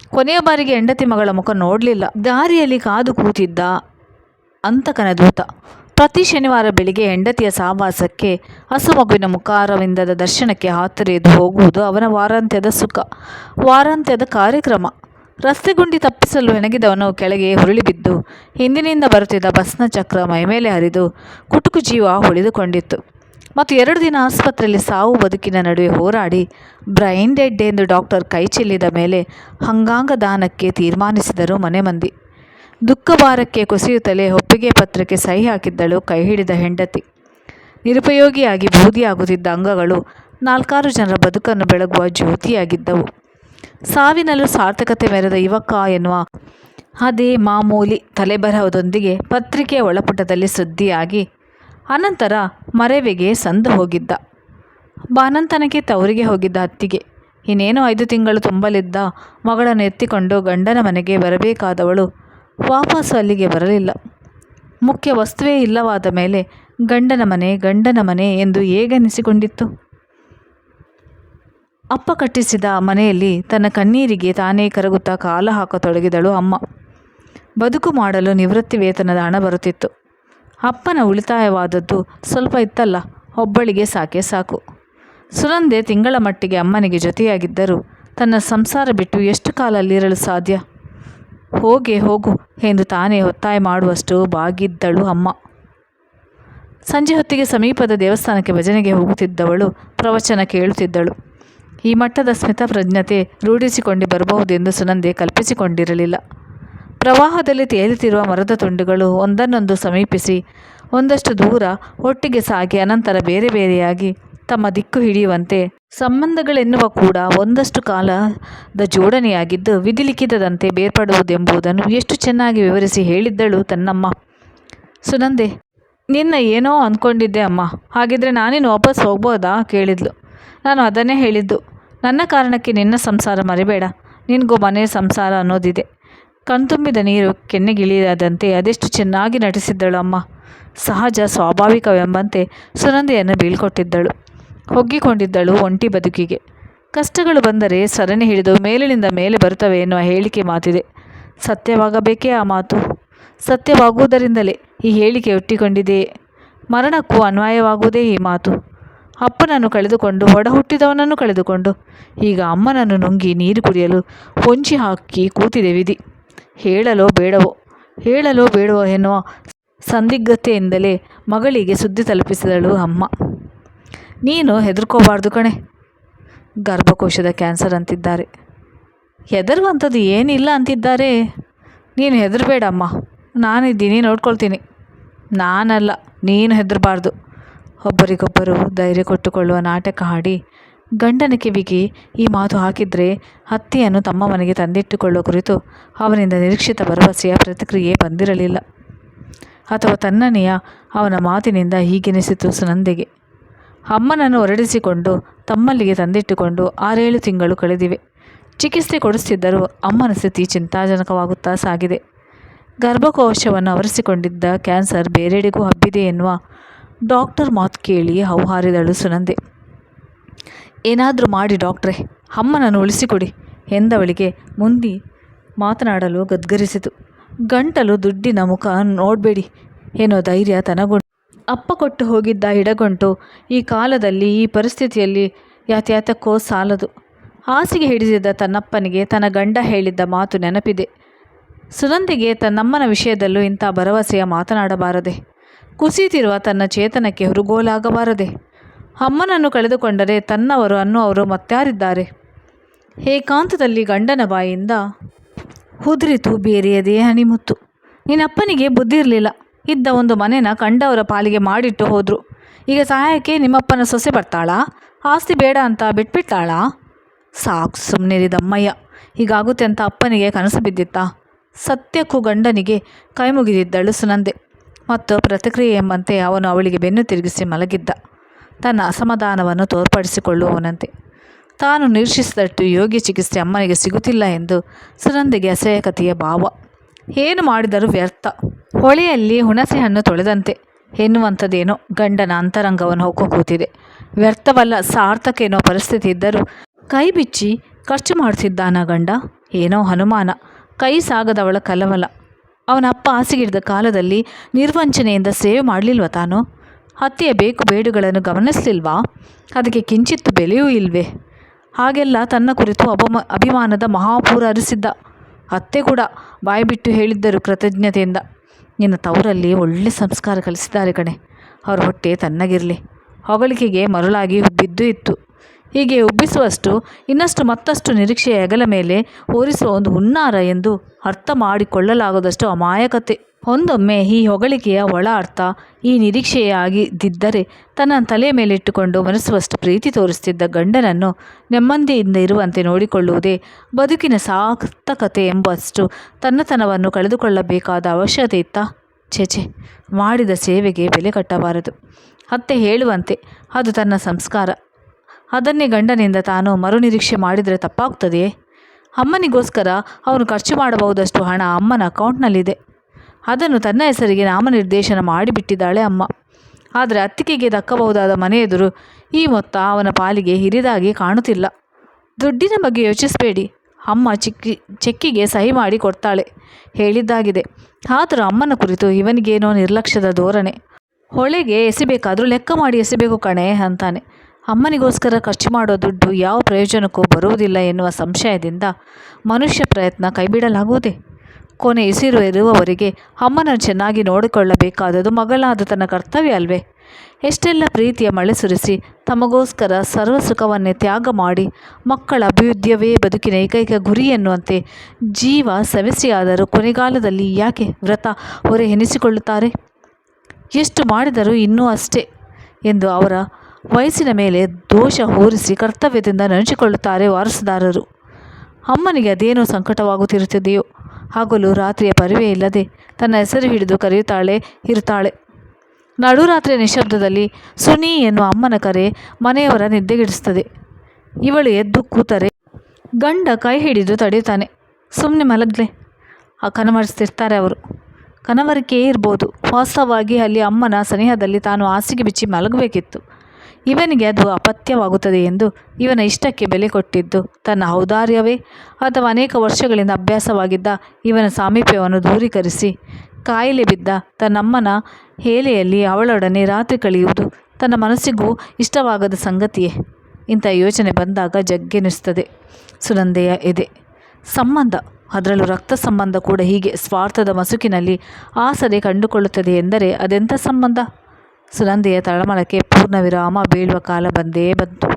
ಕೊನೆಯ ಬಾರಿಗೆ ಹೆಂಡತಿ ಮಗಳ ಮುಖ ನೋಡಲಿಲ್ಲ. ದಾರಿಯಲ್ಲಿ ಕಾದು ಕೂತಿದ್ದ ಅಂತಕನ ದೂತ ಪ್ರತಿ ಶನಿವಾರ ಬೆಳಿಗ್ಗೆ ಹೆಂಡತಿಯ ಸಹವಾಸಕ್ಕೆ ಹಸು ಮುಖಾರವಿಂದದ ದರ್ಶನಕ್ಕೆ ಹಾತೊರೆದು ಹೋಗುವುದು ಅವನ ವಾರಾಂತ್ಯದ ಸುಖ, ವಾರಾಂತ್ಯದ ಕಾರ್ಯಕ್ರಮ. ರಸ್ತೆ ಗುಂಡಿ ತಪ್ಪಿಸಲು ಹೆಣಗಿದವನು ಕೆಳಗೆ ಹುರುಳಿಬಿದ್ದು ಹಿಂದಿನಿಂದ ಬರುತ್ತಿದ್ದ ಬಸ್ನ ಚಕ್ರ ಮೈಮೇಲೆ ಹರಿದು ಕುಟುಕು ಜೀವ ಉಳಿದುಕೊಂಡಿತ್ತು. ಮತ್ತು ಎರಡು ದಿನ ಆಸ್ಪತ್ರೆಯಲ್ಲಿ ಸಾವು ಬದುಕಿನ ನಡುವೆ ಹೋರಾಡಿ ಬ್ರೈನ್ ಡೆಡ್ ಎಂದು ಡಾಕ್ಟರ್ ಕೈ ಚೆಲ್ಲಿದ ಮೇಲೆ ಅಂಗಾಂಗ ದಾನಕ್ಕೆ ತೀರ್ಮಾನಿಸಿದರು ಮನೆ ಮಂದಿ. ದುಃಖ ಭಾರಕ್ಕೆ ಕುಸಿಯುತ್ತಲೇ ಒಪ್ಪಿಗೆ ಪತ್ರಕ್ಕೆ ಸಹಿ ಹಾಕಿದ್ದಳು ಕೈ ಹಿಡಿದ ಹೆಂಡತಿ. ನಿರುಪಯೋಗಿಯಾಗಿ ಬೂದಿಯಾಗುತ್ತಿದ್ದ ಅಂಗಗಳು ನಾಲ್ಕಾರು ಜನರ ಬದುಕನ್ನು ಬೆಳಗುವ ಜ್ಯೋತಿಯಾಗಿದ್ದವು. ಸಾವಿನಲ್ಲೂ ಸಾರ್ಥಕತೆ ಮೆರೆದ ಯುವಕ ಎನ್ನುವ ಅದೇ ಮಾಮೂಲಿ ತಲೆಬರಹದೊಂದಿಗೆ ಪತ್ರಿಕೆಯ ಒಳಪುಟದಲ್ಲಿ ಸುದ್ದಿಯಾಗಿ ಅನಂತರ ಮರೆವಿಗೆ ಸಂದು ಹೋಗಿದ್ದ. ಬಾನಂತನಕ್ಕೆ ತವರಿಗೆ ಹೋಗಿದ್ದ ಅತ್ತಿಗೆ. ಇನ್ನೇನು ಐದು ತಿಂಗಳು ತುಂಬಲಿದ್ದ. ಮಗಳನ್ನು ಎತ್ತಿಕೊಂಡು ಗಂಡನ ಮನೆಗೆ ಬರಬೇಕಾದವಳು ವಾಪಸ್ಸು ಅಲ್ಲಿಗೆ ಬರಲಿಲ್ಲ. ಮುಖ್ಯ ವಸ್ತುವೇ ಇಲ್ಲವಾದ ಮೇಲೆ ಗಂಡನ ಮನೆ ಗಂಡನ ಮನೆ ಎಂದು ಹೇಗನಿಸಿಕೊಂಡಿತ್ತು? ಅಪ್ಪ ಕಟ್ಟಿಸಿದ ಮನೆಯಲ್ಲಿ ತನ್ನ ಕಣ್ಣೀರಿಗೆ ತಾನೇ ಕರಗುತ್ತಾ ಕಾಲ ಹಾಕತೊಡಗಿದಳು ಅಮ್ಮ. ಬದುಕು ಮಾಡಲು ನಿವೃತ್ತಿ ವೇತನದ ಹಣ ಬರುತ್ತಿತ್ತು. ಅಪ್ಪನ ಉಳಿತಾಯವಾದದ್ದು ಸ್ವಲ್ಪ ಇತ್ತಲ್ಲ, ಒಬ್ಬಳಿಗೆ ಸಾಕೆ ಸಾಕು. ಸುನಂದೆ ತಿಂಗಳ ಮಟ್ಟಿಗೆ ಅಮ್ಮನಿಗೆ ಜೊತೆಯಾಗಿದ್ದರೂ ತನ್ನ ಸಂಸಾರ ಬಿಟ್ಟು ಎಷ್ಟು ಕಾಲ ಅಲ್ಲಿರಲು ಸಾಧ್ಯ? ಹೋಗೆ ಹೋಗು ಎಂದು ತಾನೇ ಒತ್ತಾಯ ಮಾಡುವಷ್ಟು ಬಾಗಿದ್ದಳು ಅಮ್ಮ. ಸಂಜೆ ಹೊತ್ತಿಗೆ ಸಮೀಪದ ದೇವಸ್ಥಾನಕ್ಕೆ ಭಜನೆಗೆ ಹೋಗುತ್ತಿದ್ದವಳು ಪ್ರವಚನ ಕೇಳುತ್ತಿದ್ದಳು. ಈ ಮಟ್ಟದ ಸ್ಮಿತಪ್ರಜ್ಞತೆ ರೂಢಿಸಿಕೊಂಡು ಬರಬಹುದೆಂದು ಸುನಂದೆ ಕಲ್ಪಿಸಿಕೊಂಡಿರಲಿಲ್ಲ. ಪ್ರವಾಹದಲ್ಲಿ ತೇಲುತ್ತಿರುವ ಮರದ ತುಂಡುಗಳು ಒಂದನ್ನೊಂದು ಸಮೀಪಿಸಿ ಒಂದಷ್ಟು ದೂರ ಒಟ್ಟಿಗೆ ಸಾಗಿ ಅನಂತರ ಬೇರೆ ಬೇರೆಯಾಗಿ ತಮ್ಮ ದಿಕ್ಕು ಹಿಡಿಯುವಂತೆ ಸಂಬಂಧಗಳೆನ್ನುವ ಕೂಡ ಒಂದಷ್ಟು ಕಾಲದ ಜೋಡಣೆಯಾಗಿದ್ದು ವಿಧಿಲಿಖಿತದಂತೆ ಬೇರ್ಪಡುವುದೆಂಬುದನ್ನು ಎಷ್ಟು ಚೆನ್ನಾಗಿ ವಿವರಿಸಿ ಹೇಳಿದ್ದಳು ತನ್ನಮ್ಮ. ಸುನಂದೆ, ನಿನ್ನ ಏನೋ ಅಂದ್ಕೊಂಡಿದ್ದೆ ಅಮ್ಮ. ಹಾಗಿದ್ರೆ ನಾನೇನು ವಾಪಸ್ ಹೋಗ್ಬೋದಾ? ಕೇಳಿದ್ಲು. ನಾನು ಅದನ್ನೇ ಹೇಳಿದ್ದು. ನನ್ನ ಕಾರಣಕ್ಕೆ ನಿನ್ನ ಸಂಸಾರ ಮರಿಬೇಡ. ನಿನಗೂ ಮನೆ ಸಂಸಾರ ಅನ್ನೋದಿದೆ. ಕಣ್ತುಂಬಿದ ನೀರು ಕೆನ್ನೆಗಿಳಿಯದಂತೆ ಅದೆಷ್ಟು ಚೆನ್ನಾಗಿ ನಟಿಸಿದ್ದಳು ಅಮ್ಮ. ಸಹಜ ಸ್ವಾಭಾವಿಕವೆಂಬಂತೆ ಸುನಂದೆಯನ್ನು ಬೀಳ್ಕೊಟ್ಟಿದ್ದಳು. ಹೊಗ್ಗಿಕೊಂಡಿದ್ದಳು ಒಂಟಿ ಬದುಕಿಗೆ. ಕಷ್ಟಗಳು ಬಂದರೆ ಸರಣಿ ಹಿಡಿದು ಮೇಲಿನಿಂದ ಮೇಲೆ ಬರುತ್ತವೆ ಎನ್ನುವ ಹೇಳಿಕೆ ಮಾತಿದೆ. ಸತ್ಯವಾಗಬೇಕೇ ಆ ಮಾತು? ಸತ್ಯವಾಗುವುದರಿಂದಲೇ ಈ ಹೇಳಿಕೆ ಹುಟ್ಟಿಕೊಂಡಿದೆಯೇ ಮರಣಕ್ಕೂ ಅನ್ವಯವಾಗುವುದೇ ಈ ಮಾತು? ಅಪ್ಪನನ್ನು ಕಳೆದುಕೊಂಡು ಒಡ ಹುಟ್ಟಿದವನನ್ನು ಕಳೆದುಕೊಂಡು, ಈಗ ಅಮ್ಮನನ್ನು ನುಂಗಿ ನೀರು ಕುಡಿಯಲು ಹೊಂಚಿ ಹಾಕಿ ಕೂತಿದೆ ವಿಧಿ. ಹೇಳಲೋ ಬೇಡವೋ? ಹೇಳಲೋ ಬೇಡವೋ ಎನ್ನುವ ಸಂದಿಗ್ಧತೆಯಿಂದಲೇ ಮಗಳಿಗೆ ಸುದ್ದಿ ತಲುಪಿಸಿದಳು ಅಮ್ಮ. ನೀನು ಹೆದರ್ಕೋಬಾರ್ದು ಕಣೆ. ಗರ್ಭಕೋಶದ ಕ್ಯಾನ್ಸರ್ ಅಂತಿದ್ದಾರೆ. ಹೆದರುವಂಥದ್ದು ಏನಿಲ್ಲ ಅಂತಿದ್ದಾರೆ. ನೀನು ಹೆದರಬೇಡಮ್ಮ. ನಾನಿದ್ದೀನಿ ನೋಡ್ಕೊಳ್ತೀನಿ. ನಾನಲ್ಲ, ನೀನು ಹೆದರಬಾರ್ದು. ಒಬ್ಬರಿಗೊಬ್ಬರು ಧೈರ್ಯ ಕೊಟ್ಟುಕೊಳ್ಳುವ ನಾಟಕ ಆಡಿ ಗಂಡನ ಕಿವಿಗೆ ಈ ಮಾತು ಹಾಕಿದರೆ ಹತ್ತಿಯನ್ನು ತಮ್ಮ ಮನೆಗೆ ತಂದಿಟ್ಟುಕೊಳ್ಳುವ ಕುರಿತು ಅವನಿಂದ ನಿರೀಕ್ಷಿತ ಭರವಸೆಯ ಪ್ರತಿಕ್ರಿಯೆ ಬಂದಿರಲಿಲ್ಲ. ಅಥವಾ ತನ್ನನೆಯ ಅವನ ಮಾತಿನಿಂದ ಹೀಗೆನಿಸಿತು ಸುನಂದೆಗೆ. ಅಮ್ಮನನ್ನು ಹೊರಡಿಸಿಕೊಂಡು ತಮ್ಮಲ್ಲಿಗೆ ತಂದಿಟ್ಟುಕೊಂಡು ಆರೇಳು ತಿಂಗಳು ಕಳೆದಿವೆ. ಚಿಕಿತ್ಸೆ ಕೊಡಿಸ್ತಿದ್ದರೂ ಅಮ್ಮನ ಸ್ಥಿತಿ ಚಿಂತಾಜನಕವಾಗುತ್ತಾ ಸಾಗಿದೆ. ಗರ್ಭಕೋಶವನ್ನು ಆವರಿಸಿಕೊಂಡಿದ್ದ ಕ್ಯಾನ್ಸರ್ ಬೇರೆಡೆಗೂ ಹಬ್ಬಿದೆ ಎನ್ನುವ ಡಾಕ್ಟರ್ ಮಾತು ಕೇಳಿ ಹೌಹಾರಿದಳು ಸುನಂದೆ ಏನಾದರೂ ಮಾಡಿ ಡಾಕ್ಟ್ರೆ, ಅಮ್ಮನನ್ನು ಉಳಿಸಿಕೊಡಿ ಎಂದವಳಿಗೆ ಮುಂದಿ ಮಾತನಾಡಲು ಗದ್ಗರಿಸಿತು. ಗಂಟಲು ದುಡ್ಡಿನ ಮುಖ ನೋಡಬೇಡಿ ಏನೋ ಧೈರ್ಯ ತನಗೊಂಡು. ಅಪ್ಪ ಕೊಟ್ಟು ಹೋಗಿದ್ದ ಹಿಡಗೊಂಟು ಈ ಕಾಲದಲ್ಲಿ ಈ ಪರಿಸ್ಥಿತಿಯಲ್ಲಿ ಯಾತ್ಯಾತಕ್ಕೋ ಸಾಲದು. ಹಾಸಿಗೆ ಹಿಡಿದಿದ್ದ ತನ್ನಪ್ಪನಿಗೆ ತನ್ನ ಗಂಡ ಹೇಳಿದ್ದ ಮಾತು ನೆನಪಿದೆ. ಸುನಂದಿಗೆ ತನ್ನಮ್ಮನ ವಿಷಯದಲ್ಲೂ ಇಂಥ ಭರವಸೆಯ ಮಾತನಾಡಬಾರದೆ. ಕುಸಿತಿರುವ ತನ್ನ ಚೇತನಕ್ಕೆ ಹುರುಗೋಲಾಗಬಾರದೆ. ಅಮ್ಮನನ್ನು ಕಳೆದುಕೊಂಡರೆ ತನ್ನವರು ಅನ್ನುವರು ಮತ್ತಾರಿದ್ದಾರೆ. ಏಕಾಂತದಲ್ಲಿ ಗಂಡನ ಬಾಯಿಂದ ಹುದುರಿತು ಬೇರೆಯದೇ ಹಣಿಮುತ್ತು. ನಿನ್ನಪ್ಪನಿಗೆ ಬುದ್ಧಿ ಇರಲಿಲ್ಲ ಇದ್ದ ಒಂದು ಮನೆನ ಕಂಡವರ ಪಾಲಿಗೆ ಮಾಡಿಟ್ಟು ಹೋದರು. ಈಗ ಸಹಾಯಕ್ಕೆ ನಿಮ್ಮಪ್ಪನ ಸೊಸೆ ಬರ್ತಾಳಾ? ಆಸ್ತಿ ಬೇಡ ಅಂತ ಬಿಟ್ಬಿಟ್ಟಾಳ? ಸಾಕು ಸುಮ್ಮನಿರಿದಮ್ಮಯ್ಯ ಹೀಗಾಗುತ್ತೆ ಅಂತ ಅಪ್ಪನಿಗೆ ಕನಸು ಬಿದ್ದಿತ್ತಾ? ಸತ್ಯಕ್ಕೂ ಗಂಡನಿಗೆ ಕೈ ಮುಗಿದಿದ್ದಳು ಸುನಂದೆ. ಮತ್ತು ಪ್ರತಿಕ್ರಿಯೆ ಎಂಬಂತೆ ಅವನು ಅವಳಿಗೆ ಬೆನ್ನು ತಿರುಗಿಸಿ ಮಲಗಿದ್ದ. ತನ್ನ ಅಸಮಾಧಾನವನ್ನು ತೋರ್ಪಡಿಸಿಕೊಳ್ಳುವವನಂತೆ. ತಾನು ನಿರೀಕ್ಷಿಸಿದಟ್ಟು ಯೋಗ್ಯ ಚಿಕಿತ್ಸೆ ಅಮ್ಮನಿಗೆ ಸಿಗುತ್ತಿಲ್ಲ ಎಂದು ಸುನಂದಿಗೆ ಅಸಹ್ಯಕತೆಯ ಭಾವ. ಏನು ಮಾಡಿದರೂ ವ್ಯರ್ಥ. ಹೊಳೆಯಲ್ಲಿ ಹುಣಸೆ ಹಣ್ಣು ತೊಳೆದಂತೆ ಎನ್ನುವಂಥದ್ದೇನೋ ಗಂಡನ ಅಂತರಂಗವನ್ನು ಹೊಕ್ಕು ಕೂತಿದೆ ವ್ಯರ್ಥವಲ್ಲ, ಸಾರ್ಥಕ ಎನ್ನುವ ಪರಿಸ್ಥಿತಿ ಇದ್ದರೂ ಕೈ ಬಿಚ್ಚಿ ಖರ್ಚು ಮಾಡುತ್ತಿದ್ದಾನ ಗಂಡ? ಏನೋ ಹನುಮಾನ ಕೈ ಸಾಗದವಳ ಕಲವಲ. ಅವನ ಅಪ್ಪ ಹಾಸಿಗಿಡಿದ ಕಾಲದಲ್ಲಿ ನಿರ್ವಂಚನೆಯಿಂದ ಸೇವೆ ಮಾಡಲಿಲ್ವ ತಾನು? ಹತ್ತಿಯ ಬೇಕು ಬೇಡುಗಳನ್ನು ಗಮನಿಸಲಿಲ್ವಾ? ಅದಕ್ಕೆ ಕಿಂಚಿತ್ತು ಬೆಲೆಯೂ ಇಲ್ವೇ? ಹಾಗೆಲ್ಲ ತನ್ನ ಕುರಿತು ಅಬಮ, ಅಭಿಮಾನದ ಮಹಾಪೂರ ಅರಿಸಿದ್ದ ಅತ್ತೆ ಕೂಡ ಬಾಯಿಬಿಟ್ಟು ಹೇಳಿದ್ದರು ಕೃತಜ್ಞತೆಯಿಂದ. ನಿನ್ನ ತವರಲ್ಲಿ ಒಳ್ಳೆ ಸಂಸ್ಕಾರ ಕಲಿಸಿದ್ದಾರೆ ಕಣೆ. ಅವ್ರ ಹೊಟ್ಟೆ ತನ್ನಗಿರಲಿ ಹೊಗಳಿಕೆಗೆ ಮರುಳಾಗಿ ಉಬ್ಬಿದ್ದು ಇತ್ತು. ಹೀಗೆ ಉಬ್ಬಿಸುವಷ್ಟು, ಇನ್ನಷ್ಟು ಮತ್ತಷ್ಟು ನಿರೀಕ್ಷೆಯ ಹೆಗಲ ಮೇಲೆ ಹೋರಿಸುವ ಒಂದು ಹುನ್ನಾರ ಎಂದು ಅರ್ಥ ಮಾಡಿಕೊಳ್ಳಲಾಗದಷ್ಟು ಅಮಾಯಕತೆ. ಒಂದೊಮ್ಮೆ ಈ ಹೊಗಳಿಕೆಯ ಒಳ ಅರ್ಥ ಈ ನಿರೀಕ್ಷೆಯಾಗಿದ್ದಿದ್ದರೆ ತನ್ನ ತಲೆಯ ಮೇಲಿಟ್ಟುಕೊಂಡು ಮನಸ್ಸುವಷ್ಟು ಪ್ರೀತಿ ತೋರಿಸುತ್ತಿದ್ದ ಗಂಡನನ್ನು ನೆಮ್ಮದಿಯಿಂದ ಇರುವಂತೆ ನೋಡಿಕೊಳ್ಳುವುದೇ ಬದುಕಿನ ಸಾರ್ಥಕತೆ ಎಂಬಷ್ಟು ತನ್ನತನವನ್ನು ಕಳೆದುಕೊಳ್ಳಬೇಕಾದ ಅವಶ್ಯಕತೆ ಇತ್ತ? ಛೆಛೆ ಮಾಡಿದ ಸೇವೆಗೆ ಬೆಲೆ ಕಟ್ಟಬಾರದು. ಅತ್ತೆ ಹೇಳುವಂತೆ, ಅದು ತನ್ನ ಸಂಸ್ಕಾರ. ಅದನ್ನೇ ಗಂಡನಿಂದ ತಾನು ಮರುನಿರೀಕ್ಷೆ ಮಾಡಿದರೆ ತಪ್ಪಾಗ್ತದೆಯೇ? ಅಮ್ಮನಿಗೋಸ್ಕರ ಅವನು ಖರ್ಚು ಮಾಡಬಹುದಷ್ಟು ಹಣ ಅಮ್ಮನ ಅಕೌಂಟ್ನಲ್ಲಿದೆ. ಅದನ್ನು ತನ್ನ ಹೆಸರಿಗೆ ನಾಮನಿರ್ದೇಶನ ಮಾಡಿಬಿಟ್ಟಿದ್ದಾಳೆ ಅಮ್ಮ. ಆದರೆ ಅತ್ತಿಗೆಗೆ ದಕ್ಕಬಹುದಾದ ಮನೆ ಎದುರು ಈ ಮೊತ್ತ ಅವನ ಪಾಲಿಗೆ ಹಿರಿದಾಗಿ ಕಾಣುತ್ತಿಲ್ಲ. ದುಡ್ಡಿನ ಬಗ್ಗೆ ಯೋಚಿಸಬೇಡಿ. ಅಮ್ಮ ಚಿಕ್ಕಿ, ಚೆಕ್ಕಿಗೆ ಸಹಿ ಮಾಡಿ ಕೊಡ್ತಾಳೆ. ಹೇಳಿದ್ದಾಗಿದೆ. ಆದರೂ ಅಮ್ಮನ ಕುರಿತು ಇವನಿಗೇನೋ ನಿರ್ಲಕ್ಷ್ಯದ ಧೋರಣೆ. ಹೊಳೆಗೆ ಎಸಿಬೇಕಾದರೂ ಲೆಕ್ಕ ಮಾಡಿ ಎಸಿಬೇಕು ಕಣೆ ಅಂತಾನೆ. ಅಮ್ಮನಿಗೋಸ್ಕರ ಖರ್ಚು ಮಾಡೋ ದುಡ್ಡು ಯಾವ ಪ್ರಯೋಜನಕ್ಕೂ ಬರುವುದಿಲ್ಲ ಎನ್ನುವ ಸಂಶಯದಿಂದ ಮನುಷ್ಯ ಪ್ರಯತ್ನ ಕೈಬಿಡಲಾಗುವುದೇ? ಕೊನೆ ಉಸಿರು ಇರುವವರಿಗೆ ಅಮ್ಮನನ್ನು ಚೆನ್ನಾಗಿ ನೋಡಿಕೊಳ್ಳಬೇಕಾದದು ಮಗಳಾದ ತನ್ನ ಕರ್ತವ್ಯ ಅಲ್ವೇ? ಎಷ್ಟೆಲ್ಲ ಪ್ರೀತಿಯ ಮಳೆ ಸುರಿಸಿ ತಮಗೋಸ್ಕರ ಸರ್ವಸುಖವನ್ನೇ ತ್ಯಾಗ ಮಾಡಿ ಮಕ್ಕಳ ಅಭಿವೃದ್ಧಿಯವೇ ಬದುಕಿನ ಏಕೈಕ ಗುರಿ ಎನ್ನುವಂತೆ ಜೀವ ಸವೆಸಿಯಾದರೂ ಕೊನೆಗಾಲದಲ್ಲಿ ಯಾಕೆ ವ್ರತ ಹೊರೆ ಎನಿಸಿಕೊಳ್ಳುತ್ತಾರೆ? ಎಷ್ಟು ಮಾಡಿದರೂ ಇನ್ನೂ ಅಷ್ಟೇ ಎಂದು ಅವರ ವಯಸ್ಸಿನ ಮೇಲೆ ದೋಷ ಹೋರಿಸಿ ಕರ್ತವ್ಯದಿಂದ ನೆನೆಸಿಕೊಳ್ಳುತ್ತಾರೆ ವಾರಸುದಾರರು. ಅಮ್ಮನಿಗೆ ಅದೇನೋ ಸಂಕಟವಾಗುತ್ತಿರುತ್ತದೆಯೋ? ಹಗಲು ರಾತ್ರಿಯ ಪರಿವೇ ಇಲ್ಲದೆ ತನ್ನ ಹೆಸರು ಹಿಡಿದು ಕರೆಯುತ್ತಾಳೆ, ಇರುತ್ತಾಳೆ. ನಡುರಾತ್ರಿಯ ನಿಶಬ್ದದಲ್ಲಿ ಸುನಿ ಎನ್ನುವ ಅಮ್ಮನ ಕರೆ ಮನೆಯವರ ನಿದ್ದೆಗೆಡಿಸ್ತದೆ ಇವಳು ಎದ್ದು ಕೂತರೆ ಗಂಡ ಕೈ ಹಿಡಿದು ತಡೆಯುತ್ತಾನೆ. ಸುಮ್ಮನೆ ಮಲಗ್ಲೆ. ಆ ಕನವರಿಸ್ತಿರ್ತಾರೆ ಅವರು. ಕನವರಿಕೆಯೇ ಇರ್ಬೋದು. ವಾಸ್ತವವಾಗಿ ಅಲ್ಲಿ ಅಮ್ಮನ ಸನಿಹದಲ್ಲಿ ತಾನು ಹಾಸಿಗೆ ಬಿಚ್ಚಿ ಮಲಗಬೇಕಿತ್ತು. ಇವನಿಗೆ ಅದು ಅಪತ್ಯವಾಗುತ್ತದೆ ಎಂದು ಇವನ ಇಷ್ಟಕ್ಕೆ ಬೆಲೆ ಕೊಟ್ಟಿದ್ದು. ತನ್ನ ಔದಾರ್ಯವೇ? ಅಥವಾ ಅನೇಕ ವರ್ಷಗಳಿಂದ ಅಭ್ಯಾಸವಾಗಿದ್ದ ಇವನ ಸಾಮೀಪ್ಯವನ್ನು ದೂರೀಕರಿಸಿ. ಕಾಯಿಲೆ ಬಿದ್ದ ತನ್ನಮ್ಮನ ಹೇಲೆಯಲ್ಲಿ ಅವಳೊಡನೆ ರಾತ್ರಿ ಕಳೆಯುವುದು ತನ್ನ ಮನಸ್ಸಿಗೂ ಇಷ್ಟವಾಗದ ಸಂಗತಿಯೇ. ಇಂಥ ಯೋಚನೆ ಬಂದಾಗ ಜಗ್ಗೆನಿಸುತ್ತದೆ ಸುನಂದೆಯ ಎದೆ. ಸಂಬಂಧ. ಅದರಲ್ಲೂ ರಕ್ತ ಸಂಬಂಧ ಕೂಡ ಹೀಗೆ ಸ್ವಾರ್ಥದ ಮಸುಕಿನಲ್ಲಿ ಆಸರೆ ಕಂಡುಕೊಳ್ಳುತ್ತದೆ ಎಂದರೆ ಅದೆಂಥ ಸಂಬಂಧ? ಸುನಂದೆಯ ತಳಮಳಕ್ಕೆ ಪೂರ್ಣ ವಿರಾಮ. ಬೀಳುವ ಕಾಲ ಬಂದೇ ಬಂತು.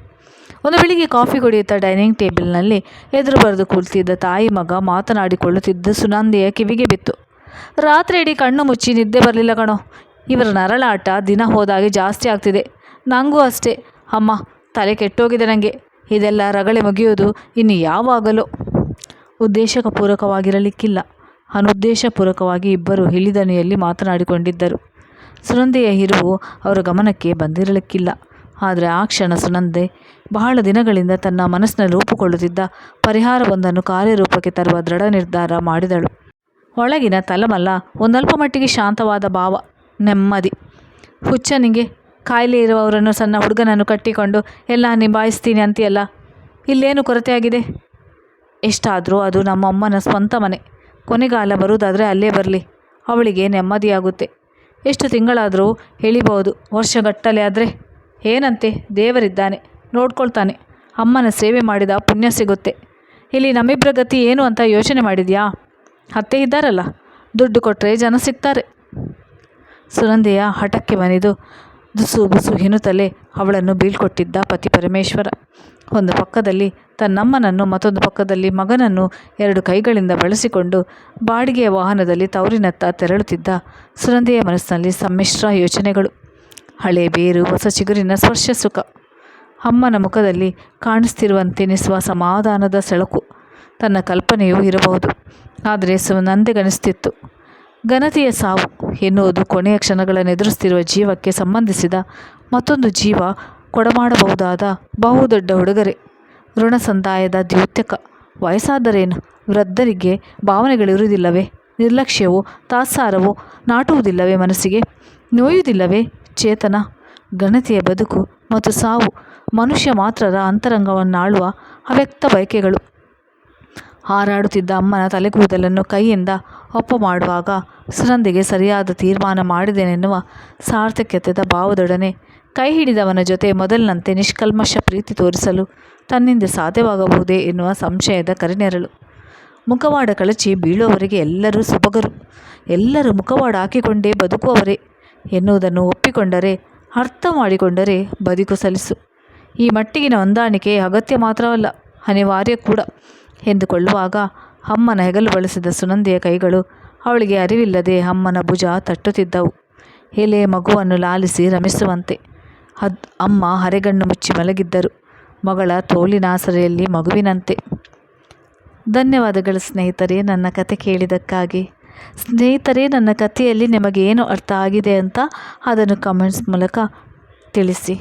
ಒಂದು ಬೆಳಿಗ್ಗೆ ಕಾಫಿ ಕುಡಿಯುತ್ತಾ ಡೈನಿಂಗ್ ಟೇಬಲ್ನಲ್ಲಿ ಎದುರು ಬರೆದು ಕುಳಿತಿದ್ದ ತಾಯಿ ಮಗ ಮಾತನಾಡಿಕೊಳ್ಳುತ್ತಿದ್ದ ಸುನಂದೆಯ ಕಿವಿಗೆ ಬಿತ್ತು. ರಾತ್ರಿ ಇಡೀ ಕಣ್ಣು ಮುಚ್ಚಿ ನಿದ್ದೆ ಬರಲಿಲ್ಲ ಕಣೋ. ಇವರ ನರಳಾಟ ದಿನ ಹೋದಾಗೆ ಜಾಸ್ತಿ ಆಗ್ತಿದೆ. ನನಗೂ ಅಷ್ಟೇ. ಅಮ್ಮ, ತಲೆ ಕೆಟ್ಟೋಗಿದೆ ನನಗೆ ಇದೆಲ್ಲ ರಗಳೆ ಮುಗಿಯೋದು ಇನ್ನು ಯಾವಾಗಲೋ. ಉದ್ದೇಶಪೂರ್ವಕವಾಗಿರಲಿಕ್ಕಿಲ್ಲ. ಅನುದ್ದೇಶಪೂರ್ವಕವಾಗಿ ಇಬ್ಬರು ಹಿಳಿದನಿಯಲ್ಲಿ ಮಾತನಾಡಿಕೊಂಡಿದ್ದರು. ಸುನಂದೆಯ ಹಿರಿವು ಅವರ ಗಮನಕ್ಕೆ ಬಂದಿರಲಿಕ್ಕಿಲ್ಲ. ಆದರೆ ಆ ಕ್ಷಣ ಸುನಂದೆ ಬಹಳ ದಿನಗಳಿಂದ ತನ್ನ ಮನಸ್ಸಿನಲ್ಲಿ ರೂಪುಗೊಳ್ಳುತ್ತಿದ್ದ ಪರಿಹಾರವೊಂದನ್ನು ಕಾರ್ಯರೂಪಕ್ಕೆ ತರುವ ದೃಢ ನಿರ್ಧಾರ ಮಾಡಿದಳು. ಒಳಗಿನ ತಲಮಲ್ಲ ಒಂದಲ್ಪ ಮಟ್ಟಿಗೆ ಶಾಂತವಾದ ಭಾವ, ನೆಮ್ಮದಿ. ಹುಚ್ಚನಿಗೆ ಕಾಯಿಲೆ ಇರುವವರನ್ನು ಸಣ್ಣ ಹುಡುಗನನ್ನು ಕಟ್ಟಿಕೊಂಡು, ಎಲ್ಲ ನಿಭಾಯಿಸ್ತೀನಿ ಅಂತೀಯಲ್ಲ, ಇಲ್ಲೇನು ಕೊರತೆಯಾಗಿದೆ? ಎಷ್ಟಾದರೂ ಅದು ನಮ್ಮಮ್ಮನ ಸ್ವಂತ ಮನೆ. ಕೊನೆಗಾಲ ಬರುವುದಾದರೆ ಅಲ್ಲೇ ಬರಲಿ. ಅವಳಿಗೆ ನೆಮ್ಮದಿಯಾಗುತ್ತೆ. ಎಷ್ಟು ತಿಂಗಳಾದರೂ ಹೇಳಿಬಹುದು ವರ್ಷಗಟ್ಟಲೆ ಆದರೆ ಏನಂತೆ? ದೇವರಿದ್ದಾನೆ, ನೋಡ್ಕೊಳ್ತಾನೆ, ಅಮ್ಮನ ಸೇವೆ ಮಾಡಿದ ಪುಣ್ಯ ಸಿಗುತ್ತೆ. ಇಲ್ಲಿ ನಮ್ಮಿಬ್ಬರ ಗತಿ ಏನು ಅಂತ ಯೋಚನೆ ಮಾಡಿದ್ಯಾ? ಅತ್ತೆ ಇದ್ದಾರಲ್ಲ, ದುಡ್ಡು ಕೊಟ್ಟರೆ ಜನ ಸಿಗ್ತಾರೆ. ಸುನಂದೆಯ ಹಠಕ್ಕೆ ಮನೆದು, ದುಸು ಬುಸು ಹಿನ್ನುತ್ತಲೇ ಅವಳನ್ನು ಬೀಳ್ಕೊಟ್ಟಿದ್ದ ಪತಿ ಪರಮೇಶ್ವರ. ಒಂದು ಪಕ್ಕದಲ್ಲಿ ತನ್ನಮ್ಮನನ್ನು ಮತ್ತೊಂದು ಪಕ್ಕದಲ್ಲಿ ಮಗನನ್ನು ಎರಡು ಕೈಗಳಿಂದ ಬಳಸಿಕೊಂಡು ಬಾಡಿಗೆಯ ವಾಹನದಲ್ಲಿ ತವರಿನತ್ತ ತೆರಳುತ್ತಿದ್ದ ಸುನಂದೆಯ ಮನಸ್ಸಿನಲ್ಲಿ ಸಮ್ಮಿಶ್ರ ಯೋಚನೆಗಳು. ಹಳೆ ಬೇರು, ಹೊಸ ಚಿಗುರಿನ ಸ್ಪರ್ಶ ಸುಖ. ಅಮ್ಮನ ಮುಖದಲ್ಲಿ ಕಾಣಿಸ್ತಿರುವಂತೆನಿಸುವ ಸಮಾಧಾನದ ಸೆಳಕು. ತನ್ನ ಕಲ್ಪನೆಯೂ ಇರಬಹುದು. ಆದರೆ ಸುನಂದೆಗನಿಸ್ತಿತ್ತು. ಘನತೆಯ ಸಾವು ಎನ್ನುವುದು ಕೊನೆಯ ಕ್ಷಣಗಳನ್ನು ಎದುರಿಸ್ತಿರುವ ಜೀವಕ್ಕೆ ಸಂಬಂಧಿಸಿದ ಮತ್ತೊಂದು ಜೀವ ಕೊಡಮಾಡಬಹುದಾದ ಬಹುದೊಡ್ಡ ಉಡುಗೊರೆ. ಋಣ ಸಂದಾಯದ ದ್ಯೋತಕ. ವಯಸ್ಸಾದರೇನು? ವೃದ್ಧರಿಗೆ ಭಾವನೆಗಳಿರುವುದಿಲ್ಲವೇ? ನಿರ್ಲಕ್ಷ್ಯವು, ತಾತ್ಸಾರವು ನಾಟುವುದಿಲ್ಲವೇ ಮನಸ್ಸಿಗೆ? ನೋಯುವುದಿಲ್ಲವೇ? ಚೇತನ, ಘನತೆಯ ಬದುಕು ಮತ್ತು ಸಾವು, ಮನುಷ್ಯ ಮಾತ್ರರ ಅಂತರಂಗವನ್ನಾಳುವ ಅವ್ಯಕ್ತ ಬಯಕೆಗಳು. ಹಾರಾಡುತ್ತಿದ್ದ ಅಮ್ಮನ ತಲೆಕೂದಲನ್ನು ಕೈಯಿಂದ ಒಪ್ಪ ಮಾಡುವಾಗ ಸ್ನಂದಿಗೆ ಸರಿಯಾದ ತೀರ್ಮಾನ ಮಾಡಿದೆನೆನ್ನುವ ಸಾರ್ಥಕ್ಯತೆದ ಭಾವದೊಡನೆ ಕೈ ಹಿಡಿದವನ ಜೊತೆ ಮೊದಲಿನಂತೆ ನಿಷ್ಕಲ್ಮಶ ಪ್ರೀತಿ ತೋರಿಸಲು ತನ್ನಿಂದ ಸಾಧ್ಯವಾಗಬಹುದೇ ಎನ್ನುವ ಸಂಶಯದ ಕರಿನೆರಳು. ಮುಖವಾಡ ಕಳಚಿ ಬೀಳುವವರಿಗೆ ಎಲ್ಲರೂ ಸೊಬಗರು. ಎಲ್ಲರೂ ಮುಖವಾಡ ಹಾಕಿಕೊಂಡೇ ಬದುಕುವವರೇ ಎನ್ನುವುದನ್ನು ಒಪ್ಪಿಕೊಂಡರೆ, ಅರ್ಥ ಮಾಡಿಕೊಂಡರೆ ಬದುಕು ಸಲಿಸು ಈ ಮಟ್ಟಿಗಿನ ಹೊಂದಾಣಿಕೆ ಅಗತ್ಯ ಮಾತ್ರವಲ್ಲ, ಅನಿವಾರ್ಯ ಕೂಡ ಎಂದುಕೊಳ್ಳುವಾಗ ಅಮ್ಮನ ಹೆಗಲು ಬಳಸಿದ ಸುನಂದಿಯ ಕೈಗಳು ಅವಳಿಗೆ ಅರಿವಿಲ್ಲದೆ ಅಮ್ಮನ ಭುಜ ತಟ್ಟುತ್ತಿದ್ದವು. ಎಲೆ ಮಗುವನ್ನು ಲಾಲಿಸಿ ರಮಿಸುವಂತೆ ಅದ್ ಅಮ್ಮ ಹರೆಗಣ್ಣು ಮುಚ್ಚಿ ಮಲಗಿದ್ದರು. ಮಗಳ ತೋಳಿನಾಸರೆಯಲ್ಲಿ ಮಗುವಿನಂತೆ. ಧನ್ಯವಾದಗಳು ಸ್ನೇಹಿತರೇ, ನನ್ನ ಕತೆ ಕೇಳಿದ್ದಕ್ಕಾಗಿ. ಸ್ನೇಹಿತರೇ, ನನ್ನ ಕಥೆಯಲ್ಲಿ ನಿಮಗೆ ಏನು ಅರ್ಥ ಆಗಿದೆ ಅಂತ ಅದನ್ನು ಕಮೆಂಟ್ಸ್ ಮೂಲಕ ತಿಳಿಸಿ.